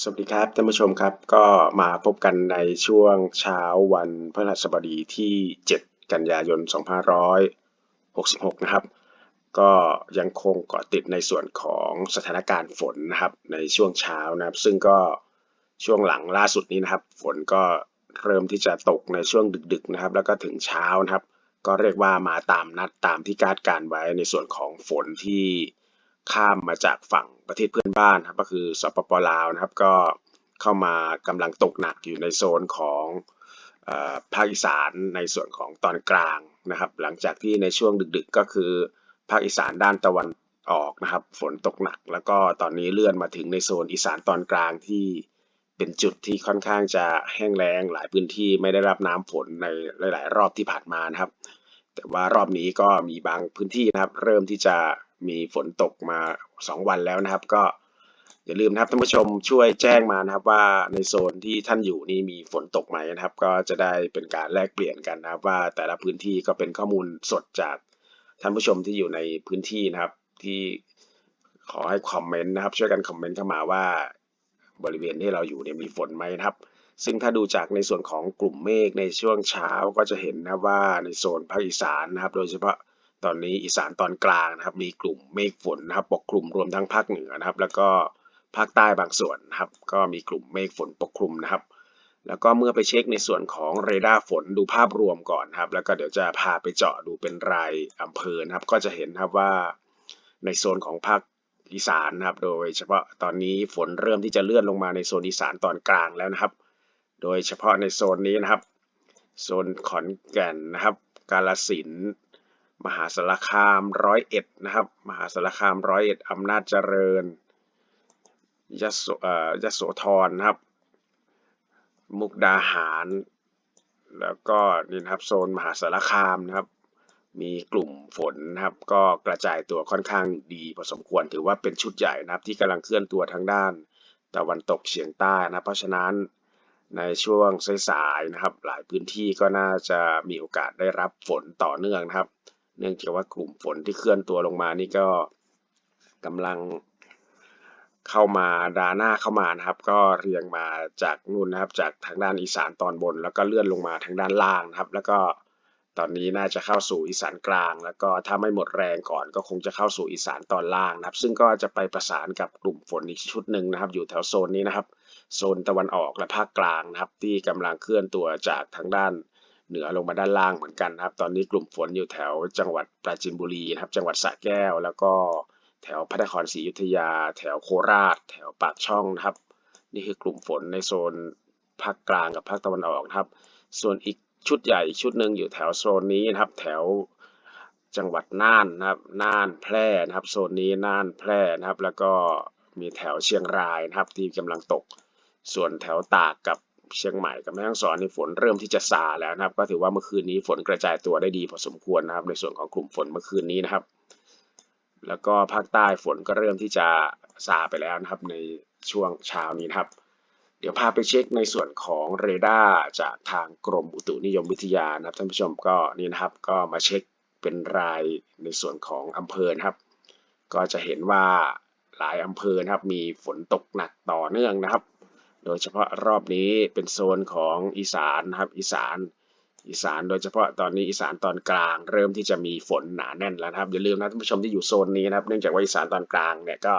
สวัสดีครับท่านผู้ชมครับก็มาพบกันในช่วงเช้าวันพฤหัสบดีที่ 7 กันยายน 2566 นะครับ ก็ยังคงเกาะติดในส่วนของสถานการณ์ฝนนะครับในช่วงเช้านะครับ ซึ่งก็ช่วงหลังล่าสุดนี้นะครับ ฝนก็เริ่มที่จะตกในช่วงดึกๆนะครับ แล้วก็ถึงเช้านะครับ ก็เรียกว่ามาตามนัดตามที่คาดการไว้ในส่วนของฝนที่ ข้ามมาจากฝั่งประเทศเพื่อนบ้านครับก็คือสปปลาวนะครับ ก็เข้ามากำลังตกหนักอยู่ในโซนของภาคอีสานในส่วนของตอนกลางนะครับ หลังจากที่ในช่วงดึกๆ ก็คือภาคอีสานด้านตะวันออกนะครับ ฝนตกหนัก แล้วก็ตอนนี้เลื่อนมาถึงในโซนอีสานตอนกลางที่เป็นจุดที่ค่อนข้างจะแห้งแล้งหลายพื้นที่ไม่ได้รับน้ำฝนในหลาย ๆ รอบที่ผ่านมานะครับ แต่ว่ารอบนี้ก็มีบางพื้นที่นะครับ เริ่มที่จะ มีฝนตกมา 2 วันแล้วนะครับ ก็อย่าลืมนะครับท่านผู้ชมช่วยแจ้งมานะครับว่าในโซนที่ท่านอยู่นี่มีฝนตกไหมนะครับ ก็จะได้เป็นการแลกเปลี่ยนกันนะครับ ว่าแต่ละพื้นที่ก็เป็นข้อมูลสดจากท่านผู้ชมที่อยู่ในพื้นที่นะครับ ที่ขอให้คอมเมนต์นะครับ ช่วยกันคอมเมนต์เข้ามาว่าบริเวณที่เราอยู่เนี่ยมีฝนไหมนะครับ ซึ่งถ้าดูจากในส่วนของกลุ่มเมฆในช่วงเช้าก็จะเห็นนะว่าในโซนภาคอีสานนะครับ โดยเฉพาะ ตอนนี้อีสานตอนกลางนะครับมีกลุ่มเมฆฝนนะครับปกคลุมรวมทั้งภาคเหนือนะครับ แล้วก็ภาคใต้บางส่วนนะครับ ก็มีกลุ่มเมฆฝนปกคลุมนะครับ แล้วก็เมื่อไปเช็คในส่วนของเรดาร์ฝนดูภาพรวมก่อนครับ แล้วก็เดี๋ยวจะพาไปเจาะดูเป็นรายอำเภอนะครับ ก็จะเห็นครับว่าในโซนของภาคอีสานนะครับ โดยเฉพาะตอนนี้ฝนเริ่มที่จะเลื่อนลงมาในโซนอีสานตอนกลางแล้วนะครับ โดยเฉพาะในโซนนี้นะครับ โซนขอนแก่นนะครับ กาลสิน มหาสารคามร้อยเอ็ดนะครับ มหาสารคามร้อยเอ็ดอำนาจเจริญยโสยโสธรนะครับ มุกดาหาร แล้วก็นี่นะครับโซนมหาสารคามนะครับ มีกลุ่มฝนนะครับ ก็กระจายตัวค่อนข้างดีพอสมควรถือว่าเป็นชุดใหญ่นะครับ ที่กำลังเคลื่อนตัวทางด้านตะวันตกเฉียงใต้นะ เพราะฉะนั้นในช่วงสายๆนะครับ หลายพื้นที่ก็น่าจะมีโอกาสได้รับฝนต่อเนื่องนะครับ เนื่องจากว่ากลุ่มฝนที่เคลื่อนตัวลงมานี่ก็กำลังเข้ามาดาหน้าเข้ามานะครับ ก็เรียงมาจากนู่นนะครับ จากทางด้านอีสานตอนบน แล้วก็เลื่อนลงมาทางด้านล่างนะครับ แล้วก็ตอนนี้น่าจะเข้าสู่อีสานกลาง แล้วก็ถ้าไม่หมดแรงก่อนก็คงจะเข้าสู่อีสานตอนล่างนะครับ ซึ่งก็จะไปประสานกับกลุ่มฝนอีกชุดหนึ่งนะครับ อยู่แถวโซนนี้นะครับ โซนตะวันออกและภาคกลางนะครับ ที่กำลังเคลื่อนตัวจากทางด้าน เหนือลงมาด้านล่างเหมือนกันนะครับ ตอนนี้กลุ่มฝนอยู่แถวจังหวัดปราจีนบุรีนะครับ จังหวัดสระแก้ว แล้วก็แถวพระนครศรีอยุธยา แถวโคราช แถวปากช่องนะครับ นี่คือกลุ่มฝนในโซนภาคกลางกับภาคตะวันออกนะครับ ส่วนอีกชุดใหญ่ชุดหนึ่งอยู่แถวโซนนี้นะครับ แถวจังหวัดน่านนะครับ น่านแพร่นะครับ โซนนี้น่านแพร่นะครับ แล้วก็มีแถวเชียงรายนะครับที่กำลังตก ส่วนแถวตากกับ เชียงใหม่กับแม่ฮ่องสอนในฝนเริ่มที่จะซาแล้วนะครับ ก็ถือว่าเมื่อคืนนี้ฝนกระจายตัวได้ดีพอสมควรนะครับ ในส่วนของกลุ่มฝนเมื่อคืนนี้นะครับ แล้วก็ภาคใต้ฝนก็เริ่มที่จะซาไปแล้วนะครับ ในช่วงเช้านี้นะครับ เดี๋ยวพาไปเช็คในส่วนของเรดาร์จากทางกรมอุตุนิยมวิทยานะครับท่านผู้ชมก็นี่นะครับ ก็มาเช็คเป็นรายในส่วนของอำเภอนะครับ ก็จะเห็นว่าหลายอำเภอนะครับมีฝนตกหนักต่อเนื่องนะครับ โดยเฉพาะรอบนี้เป็นโซนของอีสานนะครับอีสานอีสานโดยเฉพาะตอนนี้อีสานตอนกลาง เริ่มที่จะมีฝนหนาแน่นแล้วนะครับอย่าลืมนะท่านผู้ชมที่อยู่โซนนี้นะครับเนื่องจากว่าอีสานตอนกลางเนี่ยก็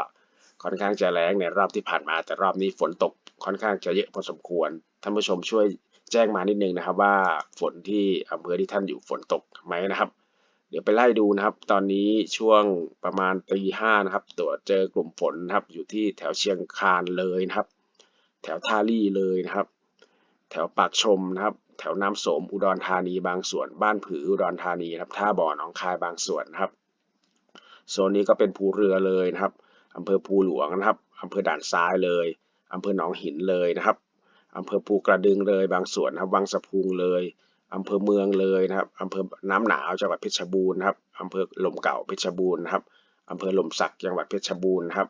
ค่อนข้างจะแรงในรอบที่ผ่านมาแต่รอบนี้ฝนตกค่อนข้างจะเยอะพอสมควรท่านผู้ชมช่วยแจ้งมานิดนึงนะครับว่าฝนที่อำเภอที่ท่านอยู่ฝนตกไหมนะครับ เดี๋ยวไปไล่ดูนะครับ ตอนนี้ช่วงประมาณตีห้านะครับตรวจเจอกลุ่มฝนนะครับอยู่ที่แถวเชียงคานเลยนะครับ แถวท่าลี่เลยนะครับ แถวปากชมนะครับ แถวน้ำโสมอุดรธานีบางส่วน บ้านผืออุดรธานีนะครับ ท่าบ่อหนองคายบางส่วนนะครับโซนนี้ก็เป็นภูเรือเลยนะครับอำเภอภูหลวงนะครับอำเภอด่านซ้ายเลยอำเภอหนองหินเลยนะครับอำเภอภูกระดึงเลย บางส่วนนะครับวังสะพุงเลยอำเภอเมืองเลยนะครับอำเภอน้ำหนาวจังหวัดเพชรบูรณ์ครับอำเภอลมเก่าเพชรบูรณ์ครับอำเภอลมสักจังหวัดเพชรบูรณ์ครับ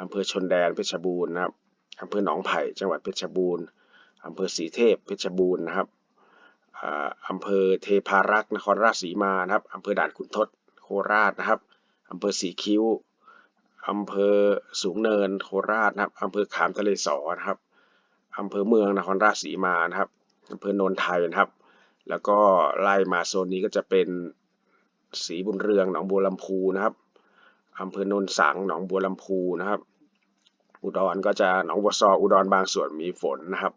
อำเภอชนแดนเพชรบูรณ์นะครับ อำเภอหนองไผ่จังหวัดเพชรบูรณ์อำเภอศรีเทพเพชรบูรณ์นะครับอำเภอเทพารักษ์นครราชสีมานะครับอำเภอด่านขุนทดโคราชนะครับอำเภอสีคิ้วอำเภอสูงเนินโคราชนะครับอำเภอขามทะเลสอนะครับอำเภอเมืองนครราชสีมานะครับอำเภอโนนไทยนะครับ แล้วก็ไล่มาโซนนี้ก็จะเป็นศรีบุญเรืองหนองบัวลำพูนะครับอำเภอโนนสังหนองบัวลำพูนะครับ อุดรก็จะหนองบัวซออุดรบางส่วนมีฝนนะครับ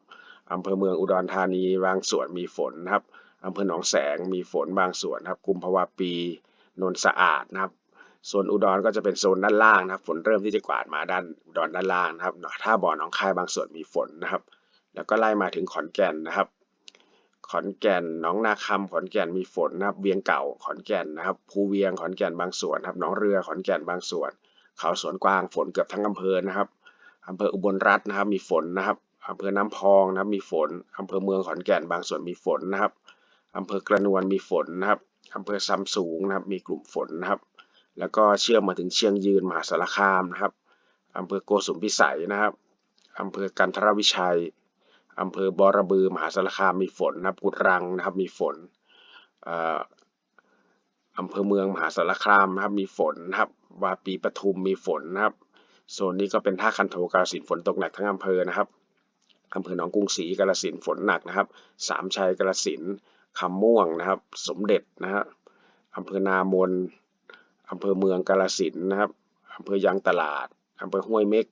อำเภอเมืองอุดรธานีบางส่วนมีฝนนะครับอำเภอหนองแสงมีฝนบางส่วนครับกุมภาวะปีนนสะอาดนะครับส่วนอุดรก็จะเป็นโซนด้านล่างนะครับฝนเริ่มที่จะกวาดมาด้านอุดรด้านล่างนะครับถ้าบ่อหนองคายบางส่วนมีฝนนะครับ แล้วก็ไล่มาถึงขอนแก่นนะครับ ขอนแก่นหนองนาคำขอนแก่นมีฝนนะครับ เวียงเก่าขอนแก่นนะครับภูเวียงขอนแก่นบางส่วนครับหนองเรือขอนแก่นบางส่วน เขาสวนกวางฝนเกือบทั้งอำเภอนะครับ อำเภออุบลรัตน์นะครับ มีฝนนะครับอำเภอน้ำพองนะครับ มีฝนอำเภอเมืองขอนแก่นบางส่วนมีฝนนะครับอำเภอกระนวนมีฝนนะครับอำเภอซำสูงนะครับ มีกลุ่มฝนนะครับ แล้วก็เชื่อมมาถึงเชียงยืนมหาสารคามนะครับอำเภอโกสุมพิสัยนะครับอำเภอกันทรวิชัยอำเภอบอระบือมหาสารคามมีฝนนะครับกุดรังนะครับ มีฝนอำเภอเมืองมหาสารคามนะครับ มีฝนนะครับวาปีปทุมมีฝนนะครับ โซนนี้ก็เป็นท่าคันโทกาฬสินฝนตกหนักทั้งอำเภอนะครับอำเภอหนองกรุงศรีกาฬสินฝนหนักนะครับ สามชัยกาฬสินคำม่วงนะครับ สมเด็จนะครับอำเภอนามนอำเภอเมืองกาฬสินนะครับอำเภอยางตลาดอำเภอห้วยเม็ก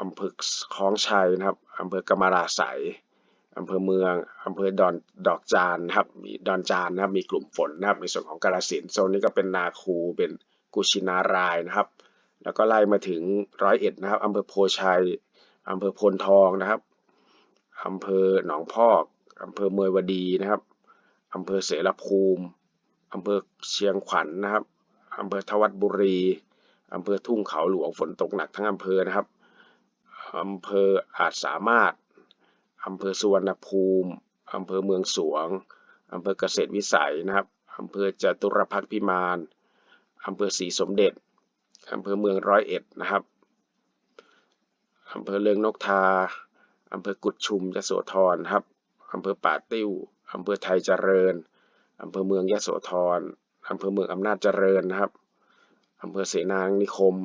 อำเภอคลองชัยนะครับอำเภอกำมะลาไสยอำเภอเมืองอำเภอดอนดอกจานนะครับ มีดอนจานนะครับ มีกลุ่มฝนนะครับ ในส่วนของกาฬสินโซนนี้ก็เป็นนาคู เป็นกุชินารายนะครับ แล้วก็ไล่มาถึงร้อยเอ็ดนะครับอำเภอโพชัยอำเภอพลทองนะครับอำเภอหนองพอกอำเภอเมยวดีนะครับอำเภอเสรภูมิอำเภอเชียงขวัญนนะครับอำเภอทวัดบุรีอำเภอทุ่งเขาหลวงฝนตกหนักทั้งอำเภอนะครับอำเภออาจสามารถอำเภอสุวรรณภูมิอำเภอเมืองสวงอำเภอเกษตรวิสัยนะครับอำเภอจตุรพักษ์พิมานอำเภอศรีสมเด็จ อำเภอเมืองร้อยเอ็ดนะครับอำเภอเลืองนกทาอำเภอกุดชุมยโสธรครับอำเภอป่าติ้วอำเภอไทยเจริญอำเภอเมืองยโสธรอำเภอเมืองอำนาจเจริญนะครับอำเภอเสนางนิคม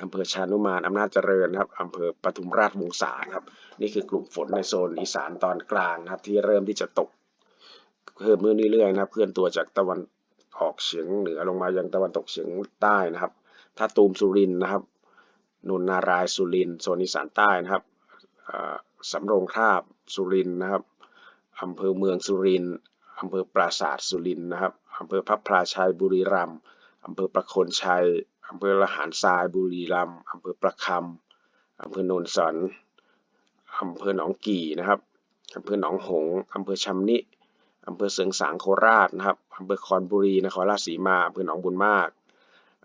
อำเภอชานุมานอำนาจเจริญครับอำเภอปทุมราชวงศาครับ นี่คือกลุ่มฝนในโซนอีสานตอนกลางนะครับที่เริ่มที่จะตกเพิ่มขึ้นเรื่อยๆนะครับเคลื่อนตัวจากตะวัน ออกเฉียงเหนือลงมายังตะวันตกเฉียงใต้นะครับถ้าตูมสุรินนะครับนุนนารายสุรินโซนอีสานใต้นะครับสำโรงทาบสุรินนะครับอำเภอเมืองสุรินอำเภอปราสาทสุรินนะครับอำเภอพับพลาชัยบุรีรัมย์อำเภอประโคนชัยอำเภอละหารทรายบุรีรัมย์อำเภอประคำอำเภอโนนสันอำเภอหนองกี่นะครับอำเภอหนองหงอำเภอชำนิ อำเภอเสืองสางโคราชนะครับอำเภอคอนบุรีนครราชสีมาอำเภอหนองบุญมาก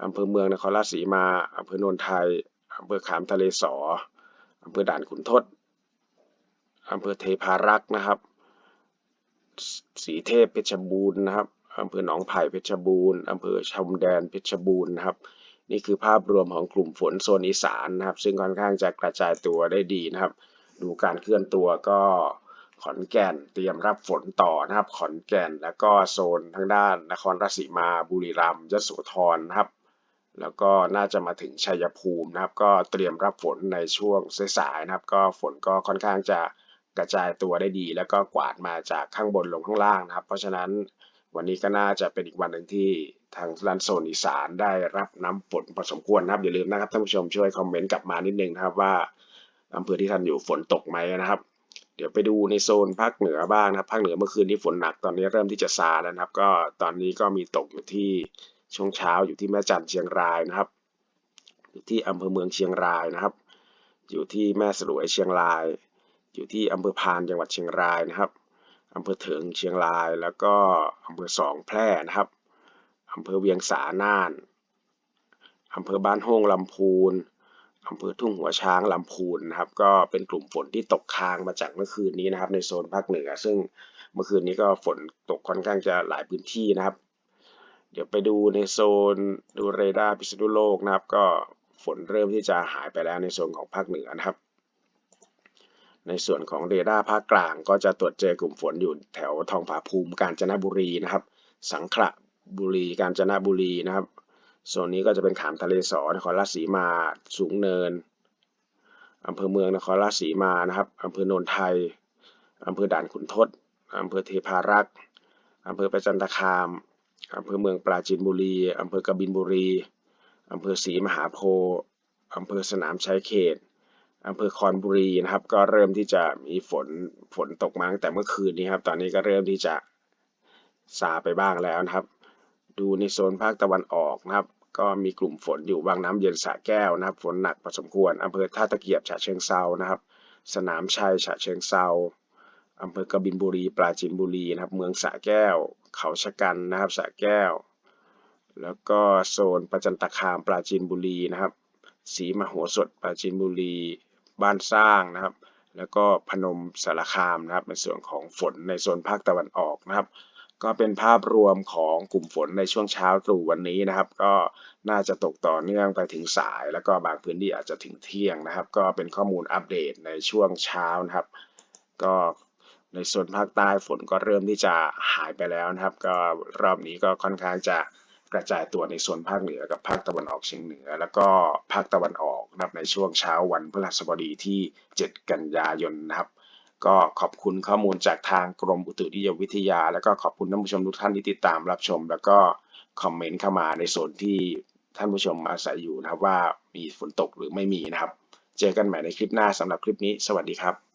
อำเภอเมืองนครราชสีมาอำเภอโนนไทยอำเภอขามทะเลสออำเภอด่านขุนทดอำเภอเทพารักษ์นะครับ สีเทพเพชรบูรณ์นะครับอำเภอหนองไผ่เพชรบูรณ์อำเภอชมแดนเพชรบูรณ์นะครับ นี่คือภาพรวมของกลุ่มฝนโซนอีสานนะครับ ซึ่งค่อนข้างจะกระจายตัวได้ดีนะครับ ดูการเคลื่อนตัวก็ ขอนแก่นเตรียมรับฝนต่อนะครับ ขอนแก่นแล้วก็โซนทางด้านนครราชสีมาบุรีรัมย์ยโสธรนะครับ แล้วก็น่าจะมาถึงชัยภูมินะครับ ก็เตรียมรับฝนในช่วงสายๆนะครับ ก็ฝนก็ค่อนข้างจะกระจายตัวได้ดี แล้วก็กวาดมาจากข้างบนลงข้างล่างนะครับ เพราะฉะนั้นวันนี้ก็น่าจะเป็นอีกวันหนึ่งที่ทางด้านโซนอีสานได้รับน้ำฝนพอสมควรนะครับอย่าลืมนะครับท่านผู้ชมช่วยคอมเมนต์กลับมานิดนึงนะครับว่าอำเภอที่ท่านอยู่ฝนตกไหมนะครับ เดี๋ยวไปดูในโซนภาคเหนือบ้างนะครับภาคเหนือเมื่อคืนนี้ฝนหนักตอนนี้เริ่มที่จะซาแล้วนะครับ ก็ตอนนี้ก็มีตกอยู่ที่ช่วงเช้าอยู่ที่แม่จันเชียงรายนะครับอยู่ที่อำเภอเมืองเชียงรายนะครับ อยู่ที่แม่สลวยเชียงราย อยู่ที่อำเภอพานจังหวัดเชียงรายนะครับอำเภอเถิงเชียงราย แล้วก็อำเภอสองแพร่นะครับอำเภอเวียงสาน่านอำเภอบ้านโฮงลำพูน อำเภอทุ่งหัวช้างลำพูนนะครับ ก็เป็นกลุ่มฝนที่ตกค้างมาจากเมื่อคืนนี้นะครับ ในโซนภาคเหนือ ซึ่งเมื่อคืนนี้ก็ฝนตกค่อนข้างจะหลายพื้นที่นะครับ เดี๋ยวไปดูในโซนดูเรดาร์พิษณุโลกนะครับ ก็ฝนเริ่มที่จะหายไปแล้วในโซนของภาคเหนือนะครับ ในส่วนของเรดาร์ภาคกลางก็จะตรวจเจอกลุ่มฝนอยู่แถวทองผาภูมิกาญจนบุรีนะครับ สังขละบุรีกาญจนบุรีนะครับ โซนนี้ก็จะเป็นขามทะเลสอนครราชสีมา สูงเนินอำเภอเมืองนครราชสีมานะครับอำเภอโนนไทยอำเภอด่านขุนทดอำเภอเทพารักษ์อำเภอประจันตคามอำเภอเมืองปราจีนบุรีอำเภอกบินบุรีอำเภอศรีมหาโพธิ์อำเภอสนามชัยเขตอำเภอคอนบุรีนะครับ ก็เริ่มที่จะมีฝนฝนตกมาตั้งแต่เมื่อคืนนี้ครับ ตอนนี้ก็เริ่มที่จะซาไปบ้างแล้วนะครับ ดูในโซนภาคตะวันออกนะครับ ก็มีกลุ่มฝนอยู่บางน้ำเย็นสะแก้วนะครับ ฝนหนักพอสมควรอำเภอท่าตะเกียบฉะเชิงเซานะครับ สนามชัยฉะเชิงเซาอำเภอกบินบุรี ปราจีนบุรีนะครับ เมืองสะแก้ว เขาชะกันนะครับสะแก้ว แล้วก็โซนประจันตคามปราจีนบุรีนะครับศรีมโหสถปราจีนบุรี บ้านสร้างนะครับ แล้วก็พนมสารคามนะครับในส่วนของฝนในโซนภาคตะวันออกนะครับ ก็เป็นภาพรวมของกลุ่มฝนในช่วงเช้าตรู่วันนี้นะครับ ก็น่าจะตกต่อเนื่องไปถึงสาย แล้วก็บางพื้นที่อาจจะถึงเที่ยงนะครับ ก็เป็นข้อมูลอัปเดตในช่วงเช้านะครับ ก็ในโซนภาคใต้ฝนก็เริ่มที่จะหายไปแล้วนะครับ ก็รอบนี้ก็ค่อนข้างจะกระจายตัวในโซนภาคเหนือกับภาคตะวันออกเฉียงเหนือ แล้วก็ภาคตะวันออกนะครับในช่วงเช้าวันพฤหัสบดีที่ 7 กันยายนนะครับ ก็ขอบคุณข้อมูลจากทางกรมอุตุนิยมวิทยา แล้วก็ขอบคุณท่านผู้ชมทุกท่านที่ติดตามรับชม แล้วก็คอมเมนต์เข้ามาในโซนที่ท่านผู้ชมอาศัยอยู่นะครับว่ามีฝนตกหรือไม่มีนะครับ เจอกันใหม่ในคลิปหน้าสำหรับคลิปนี้ สวัสดีครับ